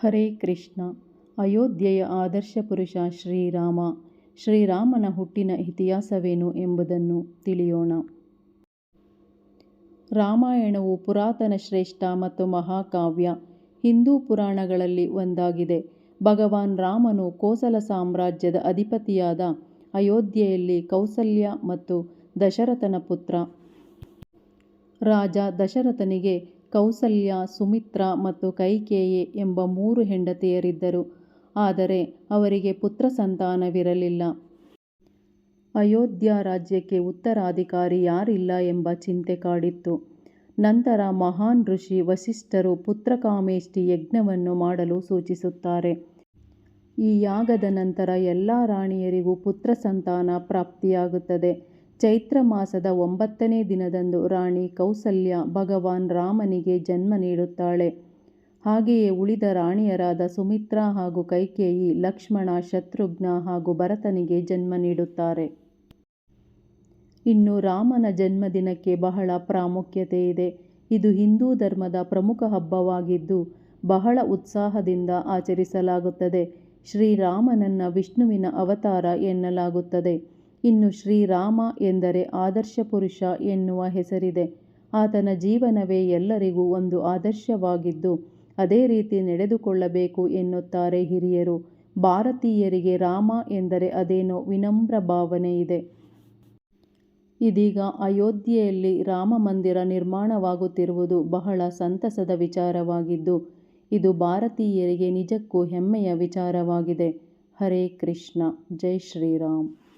ಹರೇ ಕೃಷ್ಣ. ಅಯೋಧ್ಯೆಯ ಆದರ್ಶ ಪುರುಷ ಶ್ರೀರಾಮ. ಶ್ರೀರಾಮನ ಹುಟ್ಟಿನ ಇತಿಹಾಸವೇನು ಎಂಬುದನ್ನು ತಿಳಿಯೋಣ. ರಾಮಾಯಣವು ಪುರಾತನ ಶ್ರೇಷ್ಠ ಮತ್ತು ಮಹಾಕಾವ್ಯ, ಹಿಂದೂ ಪುರಾಣಗಳಲ್ಲಿ ಒಂದಾಗಿದೆ. ಭಗವಾನ್ ರಾಮನು ಕೋಸಲ ಸಾಮ್ರಾಜ್ಯದ ಅಧಿಪತಿಯಾದ ಅಯೋಧ್ಯೆಯಲ್ಲಿ ಕೌಸಲ್ಯ ಮತ್ತು ದಶರಥನ ಪುತ್ರ. ರಾಜ ದಶರಥನಿಗೆ ಕೌಸಲ್ಯ, ಸುಮಿತ್ರ ಮತ್ತು ಕೈಕೇಯಿ ಎಂಬ ಮೂರು ಹೆಂಡತಿಯರಿದ್ದರು. ಆದರೆ ಅವರಿಗೆ ಪುತ್ರ ಸಂತಾನವಿರಲಿಲ್ಲ. ಅಯೋಧ್ಯ ರಾಜ್ಯಕ್ಕೆ ಉತ್ತರಾಧಿಕಾರಿ ಯಾರಿಲ್ಲ ಎಂಬ ಚಿಂತೆ ಕಾಡಿತ್ತು. ನಂತರ ಮಹಾನ್ ಋಷಿ ವಸಿಷ್ಠರು ಪುತ್ರಕಾಮೇಷ್ಟಿ ಯಜ್ಞವನ್ನು ಮಾಡಲು ಸೂಚಿಸುತ್ತಾರೆ. ಈ ಯಾಗದ ನಂತರ ಎಲ್ಲ ರಾಣಿಯರಿಗೂ ಪುತ್ರ ಸಂತಾನ ಪ್ರಾಪ್ತಿಯಾಗುತ್ತದೆ. ಚೈತ್ರ ಮಾಸದ ಒಂಬತ್ತನೇ ದಿನದಂದು ರಾಣಿ ಕೌಸಲ್ಯ ಭಗವಾನ್ ರಾಮನಿಗೆ ಜನ್ಮ ನೀಡುತ್ತಾಳೆ. ಹಾಗೆಯೇ ಉಳಿದ ರಾಣಿಯರಾದ ಸುಮಿತ್ರಾ ಹಾಗೂ ಕೈಕೇಯಿ, ಲಕ್ಷ್ಮಣ, ಶತ್ರುಘ್ನ ಹಾಗೂ ಭರತನಿಗೆ ಜನ್ಮ ನೀಡುತ್ತಾರೆ. ಇನ್ನು ರಾಮನ ಜನ್ಮದಿನಕ್ಕೆ ಬಹಳ ಪ್ರಾಮುಖ್ಯತೆ ಇದೆ ಇದು ಹಿಂದೂ ಧರ್ಮದ ಪ್ರಮುಖ ಹಬ್ಬವಾಗಿದ್ದು, ಬಹಳ ಉತ್ಸಾಹದಿಂದ ಆಚರಿಸಲಾಗುತ್ತದೆ. ಶ್ರೀರಾಮನನ್ನ ವಿಷ್ಣುವಿನ ಅವತಾರ ಎನ್ನಲಾಗುತ್ತದೆ. ಇನ್ನು ಶ್ರೀರಾಮ ಎಂದರೆ ಆದರ್ಶ ಪುರುಷ ಎನ್ನುವ ಹೆಸರಿದೆ. ಆತನ ಜೀವನವೇ ಎಲ್ಲರಿಗೂ ಒಂದು ಆದರ್ಶವಾಗಿದ್ದು, ಅದೇ ರೀತಿ ನಡೆದುಕೊಳ್ಳಬೇಕು ಎನ್ನುತ್ತಾರೆ ಹಿರಿಯರು. ಭಾರತೀಯರಿಗೆ ರಾಮ ಎಂದರೆ ಅದೇನೋ ವಿನಮ್ರ ಭಾವನೆ ಇದೆ. ಇದೀಗ ಅಯೋಧ್ಯೆಯಲ್ಲಿ ರಾಮ ಮಂದಿರ ನಿರ್ಮಾಣವಾಗುತ್ತಿರುವುದು ಬಹಳ ಸಂತಸದ ವಿಚಾರವಾಗಿದ್ದು, ಇದು ಭಾರತೀಯರಿಗೆ ನಿಜಕ್ಕೂ ಹೆಮ್ಮೆಯ ವಿಚಾರವಾಗಿದೆ. ಹರೇ ಕೃಷ್ಣ, ಜೈ ಶ್ರೀರಾಮ್.